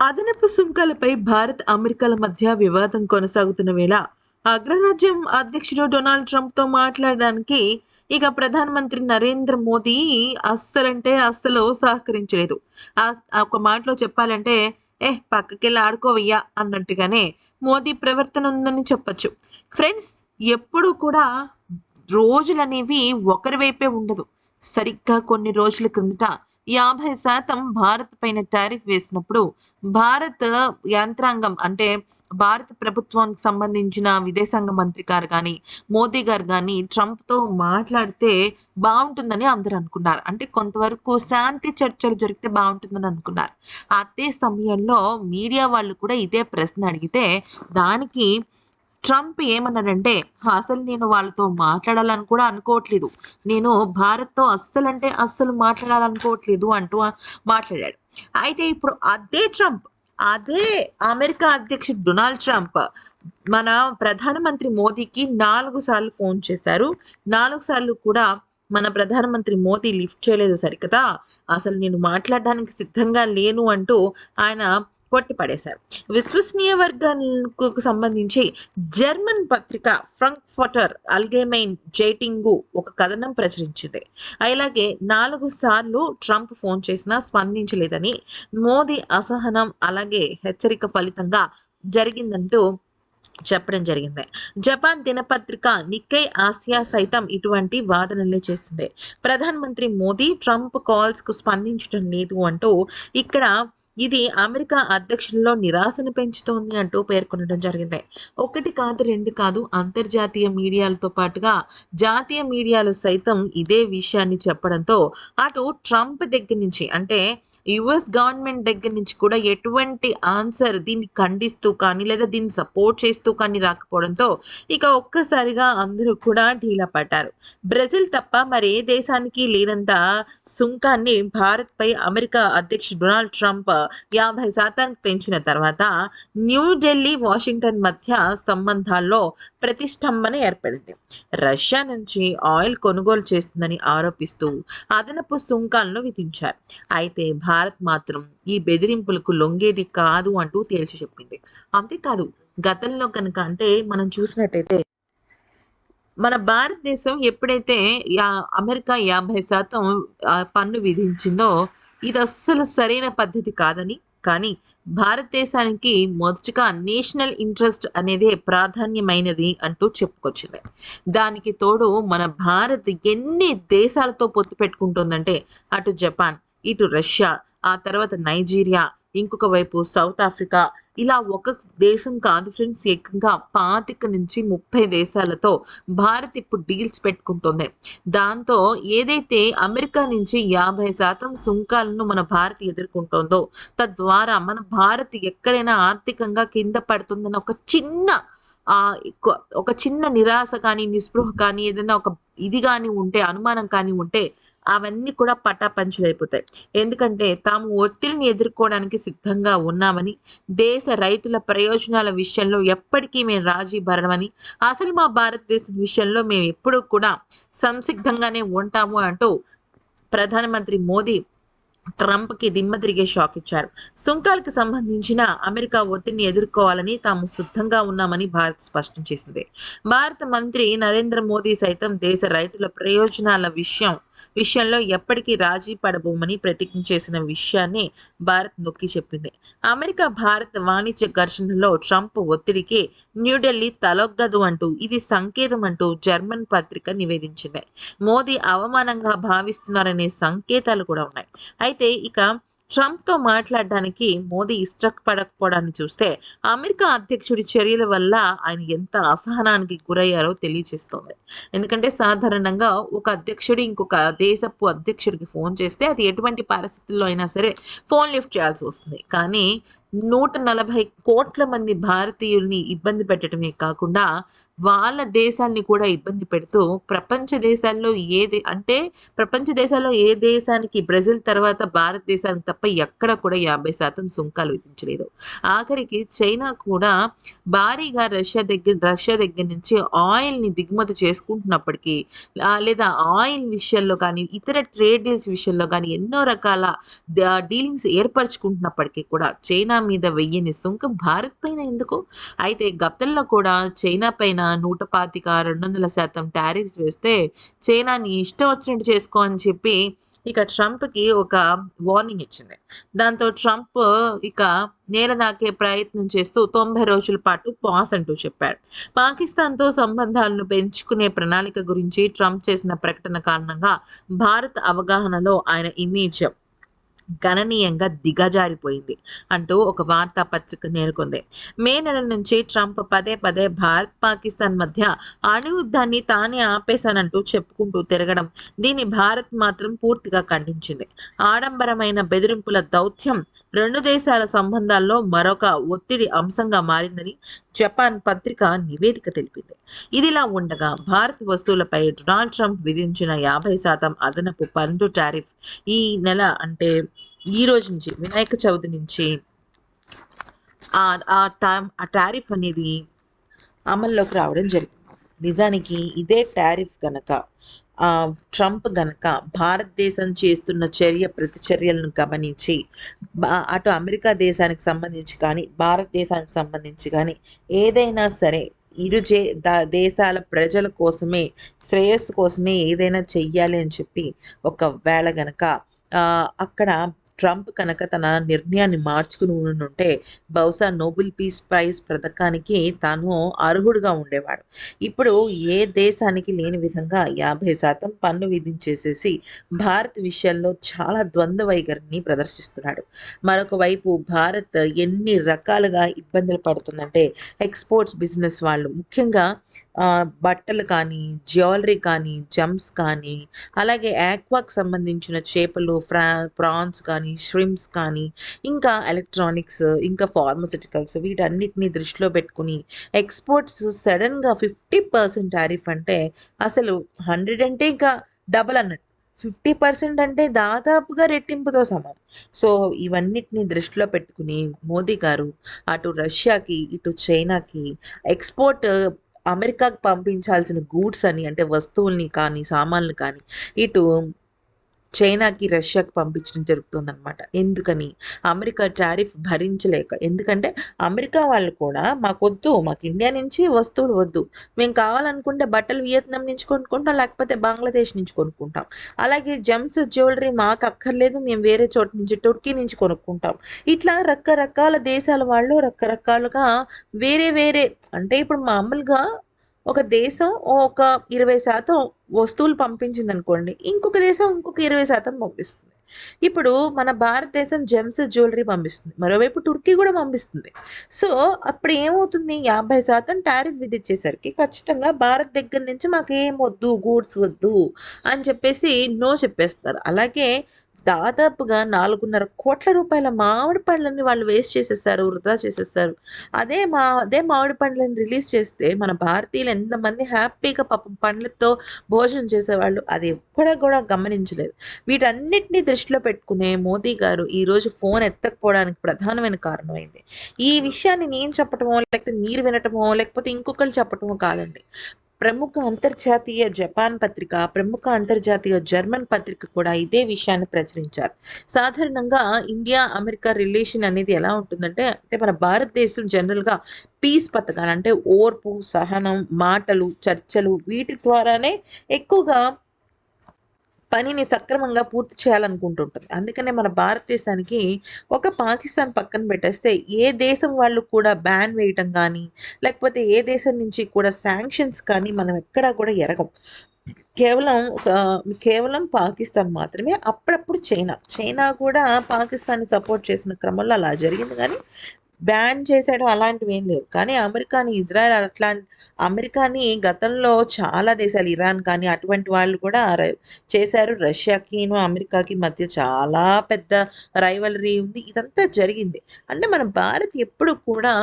అదనపు సుంకాలపై భారత్ అమెరికాల మధ్య వివాదం కొనసాగుతున్న వేళ అగ్రరాజ్యం అధ్యక్షుడు డొనాల్డ్ ట్రంప్తో మాట్లాడడానికి ఇక ప్రధానమంత్రి నరేంద్ర మోదీ అస్సలంటే అస్సలు సహకరించలేదు. ఆ- ఒక మాటలో చెప్పాలంటే ఏ పక్కకెళ్ళి ఆడుకోవయ్యా అన్నట్టుగానే మోదీ ప్రవర్తన ఉందని చెప్పొచ్చు. ఫ్రెండ్స్ ఎప్పుడు కూడా రోజులు అనేవి ఒకరి వైపే ఉండదు. సరిగ్గా కొన్ని రోజుల క్రిందట యాభై శాతం భారత్ పైన టారిఫ్ వేసినప్పుడు భారత్ యంత్రాంగం అంటే భారత ప్రభుత్వానికి సంబంధించిన విదేశాంగ మంత్రి గారు కానీ మోదీ గారు కానీ ట్రంప్తో మాట్లాడితే బాగుంటుందని అందరూ అనుకున్నారు. అంటే కొంతవరకు శాంతి చర్చలు జరిగితే బాగుంటుందని అనుకున్నారు. అదే సమయంలో మీడియా వాళ్ళు కూడా ఇదే ప్రశ్న అడిగితే దానికి ట్రంప్ ఏమన్నాడంటే అసలు నేను వాళ్ళతో మాట్లాడాలని కూడా అనుకోవట్లేదు. నేను భారత్తో అస్సలంటే అస్సలు మాట్లాడాలనుకోవట్లేదు అంటూ మాట్లాడాడు. అయితే ఇప్పుడు అదే ట్రంప్ అదే అమెరికా అధ్యక్షుడు డొనాల్డ్ ట్రంప్ మన ప్రధానమంత్రి మోదీకి నాలుగు సార్లు ఫోన్ చేశారు. నాలుగు సార్లు కూడా మన ప్రధానమంత్రి మోదీ లిఫ్ట్ చేయలేదు సరికదా? అసలు నేను మాట్లాడడానికి సిద్ధంగా లేను అంటూ ఆయన కొట్టిపడేశారు విశ్వసనీయ వర్గాలకు సంబంధించి జర్మన్ పత్రిక ఫ్రంక్ఫటర్ అల్గేమైన్ జైటింగు ఒక కథనం ప్రచురించింది. అలాగే నాలుగు సార్లు ట్రంప్ ఫోన్ చేసినా స్పందించలేదని మోదీ అసహనం అలాగే హెచ్చరిక ఫలితంగా జరిగిందంటూ చెప్పడం జరిగింది. జపాన్ దినపత్రిక నిక్కై ఆసియా సైతం ఇటువంటి వాదనలే చేసింది. ప్రధానమంత్రి మోదీ ట్రంప్ కాల్స్కు స్పందించడం లేదు అంటూ ఇక్కడ ఇది అమెరికా అధ్యక్షుల్లో నిరాశను పెంచుతోంది అంటూ పేర్కొనడం జరిగింది. ఒకటి కాదు రెండు కాదు అంతర్జాతీయ మీడియాలతో పాటుగా జాతీయ మీడియాలు సైతం ఇదే విషయాన్ని చెప్పడంతో అటు ట్రంప్ దగ్గర నుంచి అంటే యుఎస్ గవర్నమెంట్ దగ్గర నుంచి కూడా ఎటువంటి ఆన్సర్ దీన్ని ఖండిస్తూ కానీ లేదా దీన్ని సపోర్ట్ చేస్తూ కానీ రాకపోవడంతో ఇక ఒక్కసారిగా అందరూ కూడా ఢీలా పడ్డారు. బ్రెజిల్ తప్ప మరి ఏ దేశానికి లేనంత సుంకాన్ని భారత్పై అమెరికా అధ్యక్షుడు డొనాల్డ్ ట్రంప్ యాభై శాతానికి పెంచిన తర్వాత న్యూఢిల్లీ వాషింగ్టన్ మధ్య సంబంధాల్లో ప్రతిష్టంభన ఏర్పడింది. రష్యా నుంచి ఆయిల్ కొనుగోలు చేస్తుందని ఆరోపిస్తూ అదనపు సుంకాలను విధించారు. అయితే భారత్ మాత్రం ఈ బెదిరింపులకు లొంగేది కాదు అంటూ తేల్చి చెప్పింది. అంతేకాదు గతంలో కనుక అంటే మనం చూసినట్టయితే మన భారతదేశం ఎప్పుడైతే అమెరికా యాభై శాతం పన్ను విధించిందో ఇది అస్సలు సరైన పద్ధతి కాదని కానీ భారతదేశానికి మొదటగా నేషనల్ ఇంట్రెస్ట్ అనేదే ప్రాధాన్యమైనది అంటూ చెప్పుకొచ్చింది. దానికి తోడు మన భారత్ ఎన్ని దేశాలతో పొత్తు పెట్టుకుంటుందంటే అటు జపాన్ ఇటు రష్యా ఆ తర్వాత నైజీరియా ఇంకొక వైపు సౌత్ ఆఫ్రికా. ఇలా ఒక దేశం కాదు ఫ్రెండ్స్ ఏకంగా పాతిక నుంచి ముప్పై దేశాలతో భారత్ ఇప్పుడు డీల్స్ పెట్టుకుంటుంది. దాంతో ఏదైతే అమెరికా నుంచి యాభై శాతం సుంకాలను మన భారత్ ఎదుర్కొంటుందో తద్వారా మన భారత్ ఎక్కడైనా ఆర్థికంగా కింద పడుతుందని ఒక చిన్న ఆ ఒక చిన్న నిరాశ కానీ నిస్పృహ కానీ ఏదైనా ఒక ఇది కానీ ఉంటే అనుమానం కానీ ఉంటే అవన్నీ కూడా పటాపంచులైపోతాయి. ఎందుకంటే తాము ఒత్తిడిని ఎదుర్కోవడానికి సిద్ధంగా ఉన్నామని దేశ రైతుల ప్రయోజనాల విషయంలో ఎప్పటికీ మేము రాజీ భరణమని అసలు మా భారతదేశం విషయంలో మేము ఎప్పుడూ కూడా సంసిద్ధంగానే ఉంటాము అంటూ ప్రధానమంత్రి మోదీ ట్రంప్కి దిమ్మ తిరిగే షాక్ ఇచ్చారు. సుంకాలకు సంబంధించిన అమెరికా ఒత్తిడిని ఎదుర్కోవాలని తాము సిద్ధంగా ఉన్నామని భారత్ స్పష్టం చేసింది. భారత మంత్రి నరేంద్ర మోదీ సైతం దేశ రైతుల ప్రయోజనాల విషయం విషయంలో ఎప్పటికీ రాజీ పడబోమని ప్రతిజ్ఞ చేసిన విషయాన్ని భారత్ నొక్కి చెప్పింది. అమెరికా భారత్ వాణిజ్య ఘర్షణలో ట్రంప్ ఒత్తిడికి న్యూఢిల్లీ తలొగ్గదు అంటూ ఇది సంకేతం అంటూ జర్మన్ పత్రిక నివేదించింది. మోదీ అవమానంగా భావిస్తున్నారనే సంకేతాలు కూడా ఉన్నాయి. అయితే ఇక ట్రంప్తో మాట్లాడడానికి మోదీ ఇష్టపడకపోవడాన్ని చూస్తే అమెరికా అధ్యక్షుడి చర్యల వల్ల ఆయన ఎంత అసహనానికి గురయ్యారో తెలియజేస్తోంది ఎందుకంటే సాధారణంగా ఒక అధ్యక్షుడు ఇంకొక దేశపు అధ్యక్షుడికి ఫోన్ చేస్తే అది ఎటువంటి పరిస్థితుల్లో అయినా సరే ఫోన్ లిఫ్ట్ చేయాల్సి వస్తుంది. కానీ నూట నలభై కోట్ల మంది భారతీయుల్ని ఇబ్బంది పెట్టడమే కాకుండా వాళ్ళ దేశాన్ని కూడా ఇబ్బంది పెడుతూ ప్రపంచ దేశాల్లో ఏది అంటే ప్రపంచ దేశాల్లో ఏ దేశానికి బ్రెజిల్ తర్వాత భారతదేశానికి తప్ప ఎక్కడ కూడా యాభై శాతం సుంకాలు విధించలేదు. ఆఖరికి చైనా కూడా భారీగా రష్యా దగ్గర రష్యా దగ్గర నుంచి ఆయిల్ని దిగుమతి చేసుకుంటున్నప్పటికీ లేదా ఆయిల్ విషయంలో కానీ ఇతర ట్రేడ్ డీల్స్ విషయంలో కానీ ఎన్నో రకాల డీలింగ్స్ ఏర్పరచుకుంటున్నప్పటికీ కూడా చైనా మీద వెయ్యని సుంకం భారత్ పైన ఎందుకు? అయితే గతంలో కూడా చైనా పైన నూట పాతిక రెండు వందల శాతం టారిఫ్స్ వేస్తే చైనాని ఇష్టం వచ్చినట్టు చేసుకో అని చెప్పి ఇక ట్రంప్కి ఒక వార్నింగ్ ఇచ్చింది. దాంతో ట్రంప్ ఇక నేల నాకే ప్రయత్నం చేస్తూ తొంభై రోజుల పాటు పాస్ అంటూ చెప్పాడు. పాకిస్తాన్తో సంబంధాలను పెంచుకునే ప్రణాళిక గురించి ట్రంప్ చేసిన ప్రకటన కారణంగా భారత్ అవగాహనలో ఆయన ఇమేజ్ గణనీయంగా దిగజారిపోయింది అంటూ ఒక వార్తాపత్రిక నేర్కొంది మే నెల నుంచి ట్రంప్ పదే పదే భారత్ పాకిస్తాన్ మధ్య అణుయుద్ధాన్ని తానే ఆపేశానంటూ చెప్పుకుంటూ తిరగడం దీన్ని భారత్ మాత్రం పూర్తిగా ఖండించింది. ఆడంబరమైన బెదిరింపుల దౌత్యం రెండు దేశాల సంబంధాల్లో మరొక ఒత్తిడి అంశంగా మారిందని జపాన్ పత్రిక నివేదిక తెలిపింది. ఇదిలా ఉండగా భారత్ వస్తువులపై డొనాల్డ్ ట్రంప్ విధించిన యాభై శాతం అదనపు పన్ను టారిఫ్ ఈ నెల అంటే ఈ రోజు నుంచి వినాయక చవితి నుంచి ఆ ఆ ఆ టారిఫ్ అనేది అమల్లోకి రావడం జరిగింది. నిజానికి ఇదే టారిఫ్ గనక ట్రంప్ గనక భారతదేశం చేస్తున్న చర్య ప్రతిచర్యలను గమనించి అటు అమెరికా దేశానికి సంబంధించి కానీ భారతదేశానికి సంబంధించి కానీ ఏదైనా సరే ఇరు చే దేశాల ప్రజల కోసమే శ్రేయస్సు కోసమే ఏదైనా చెయ్యాలి అని చెప్పి ఒకవేళ గనక అక్కడ ట్రంప్ కనుక తన నిర్ణయాన్ని మార్చుకుని ఉంటే బహుశా నోబెల్ పీస్ ప్రైజ్ పథకానికి తాను అర్హుడుగా ఉండేవాడు. ఇప్పుడు ఏ దేశానికి లేని విధంగా యాభై శాతం పన్ను విధించేసేసి భారత్ విషయంలో చాలా ద్వంద్వ వైఖరిని ప్రదర్శిస్తున్నాడు. మరొక వైపు భారత్ ఎన్ని రకాలుగా ఇబ్బందులు పడుతుందంటే ఎక్స్పోర్ట్స్ బిజినెస్ వాళ్ళు ముఖ్యంగా బట్టలు కానీ జ్యువెలరీ కానీ జమ్స్ కానీ అలాగే ఆక్వాకి సంబంధించిన చేపలు ఫ్రా ప్రాన్స్ కానీ ష్రిమ్స్ కానీ ఇంకా ఎలక్ట్రానిక్స్ ఇంకా ఫార్మసిటికల్స్ వీటన్నిటిని దృష్టిలో పెట్టుకుని ఎక్స్పోర్ట్స్ సడన్గా ఫిఫ్టీ పర్సెంట్ టారిఫ్ అంటే అసలు హండ్రెడ్ అంటే ఇంకా డబల్ అన్నట్టు. ఫిఫ్టీ పర్సెంట్ అంటే దాదాపుగా రెట్టింపుతో సమానం. సో ఇవన్నిటిని దృష్టిలో పెట్టుకుని మోదీ గారు అటు రష్యాకి ఇటు చైనాకి ఎక్స్పోర్ట్ అమెరికాకు పంపించాల్సిన గూడ్స్ అని అంటే వస్తువుల్ని కానీ సామాన్లు కానీ ఇటు చైనాకి రష్యాకి పంపించడం జరుగుతుందన్నమాట. ఎందుకని? అమెరికా టారిఫ్ భరించలేక. ఎందుకంటే అమెరికా వాళ్ళు కూడా మాకొద్దు మాకు ఇండియా నుంచి వస్తువులు వద్దు. మేము కావాలనుకుంటే బట్టలు వియత్నాం నుంచి కొనుక్కుంటాం లేకపోతే బంగ్లాదేశ్ నుంచి కొనుక్కుంటాం. అలాగే జెమ్స్ జ్యువెలరీ మాకు అక్కర్లేదు మేము వేరే చోట నుంచి టర్కీ నుంచి కొనుక్కుంటాం. ఇట్లా రకరకాల దేశాల వాళ్ళు రకరకాలుగా వేరే వేరే అంటే ఇప్పుడు మామూలుగా ఒక దేశం ఒక ఇరవై శాతం వస్తువులు పంపించింది అనుకోండి ఇంకొక దేశం ఇంకొక ఇరవై శాతం పంపిస్తుంది. ఇప్పుడు మన భారతదేశం జెమ్స్ జ్యువెలరీ పంపిస్తుంది మరోవైపు టుర్కీ కూడా పంపిస్తుంది. సో అప్పుడు ఏమవుతుంది? యాభై శాతం టారిఫ్ విధించేసరికి ఖచ్చితంగా భారత్ దగ్గర నుంచి మాకు ఏం వద్దు గూడ్స్ వద్దు అని చెప్పేసి నో చెప్పేస్తారు. అలాగే దాదాపుగా నాలుగున్నర కోట్ల రూపాయల మామిడి పండ్లని వాళ్ళు వేస్ట్ చేసేస్తారు వృధా చేసేస్తారు అదే మా అదే మామిడి పండ్లను రిలీజ్ చేస్తే మన భారతీయులు ఎంతమంది హ్యాపీగా పాపం పండ్లతో భోజనం చేసేవాళ్ళు అది ఎప్పుడ కూడా గమనించలేదు. వీటన్నిటిని దృష్టిలో పెట్టుకునే మోదీ గారు ఈరోజు ఫోన్ ఎత్తకపోవడానికి ప్రధానమైన కారణమైంది. ఈ విషయాన్ని నేను చెప్పటమో లేకపోతే మీరు వినటమో లేకపోతే ఇంకొకరు చెప్పటమో కాదండి. ప్రముఖ అంతర్జాతీయ జపాన్ పత్రిక ప్రముఖ అంతర్జాతీయ జర్మన్ పత్రిక కూడా ఇదే విషయాన్ని ప్రచురించారు. సాధారణంగా ఇండియా అమెరికా రిలేషన్ అనేది ఎలా ఉంటుందంటే అంటే మన భారతదేశం జనరల్గా పీస్ పథకాలు అంటే ఓర్పు సహనం మాటలు చర్చలు వీటి ద్వారానే ఎక్కువగా పనిని సక్రమంగా పూర్తి చేయాలనుకుంటుంటుంది. అందుకనే మన భారతదేశానికి ఒక పాకిస్తాన్ పక్కన పెట్టేస్తే ఏ దేశం వాళ్ళు కూడా బ్యాన్ వేయటం కానీ లేకపోతే ఏ దేశం నుంచి కూడా శాంక్షన్స్ కానీ మనం ఎక్కడా కూడా ఎరగం. కేవలం ఒక కేవలం పాకిస్తాన్ మాత్రమే అప్పుడప్పుడు చైనా. చైనా కూడా పాకిస్తాన్ని సపోర్ట్ చేసిన క్రమంలో అలా జరిగింది. కానీ బ్యాన్ చేసేయడం అలాంటివి ఏం లేవు. కానీ అమెరికాని ఇజ్రాయెల్ అట్లా అమెరికాని గతంలో చాలా దేశాలు ఇరాన్ కానీ అటువంటి వాళ్ళు కూడా చేశారు. రష్యాకిను అమెరికాకి మధ్య చాలా పెద్ద రైవలరీ ఉంది. ఇదంతా జరిగింది. అంటే మన భారత్ ఎప్పుడు కూడా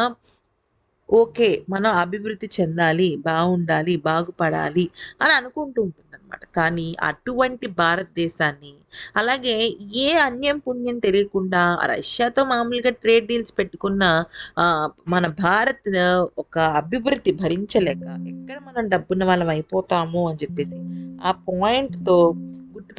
ఓకే మనం అభివృద్ధి చెందాలి బాగుండాలి బాగుపడాలి అని అనుకుంటూ ఉంటుంది. అనమాట కానీ అటువంటి భారతదేశాన్ని అలాగే ఏ అన్యం పుణ్యం తెలియకుండా రష్యాతో మామూలుగా ట్రేడ్ డీల్స్ పెట్టుకున్న ఆ, మన భారత్ ఒక అభివృద్ధి భరించలేక ఎక్కడ మనం డబ్బున్న వాళ్ళం అయిపోతాము అని చెప్పేసి ఆ పాయింట్తో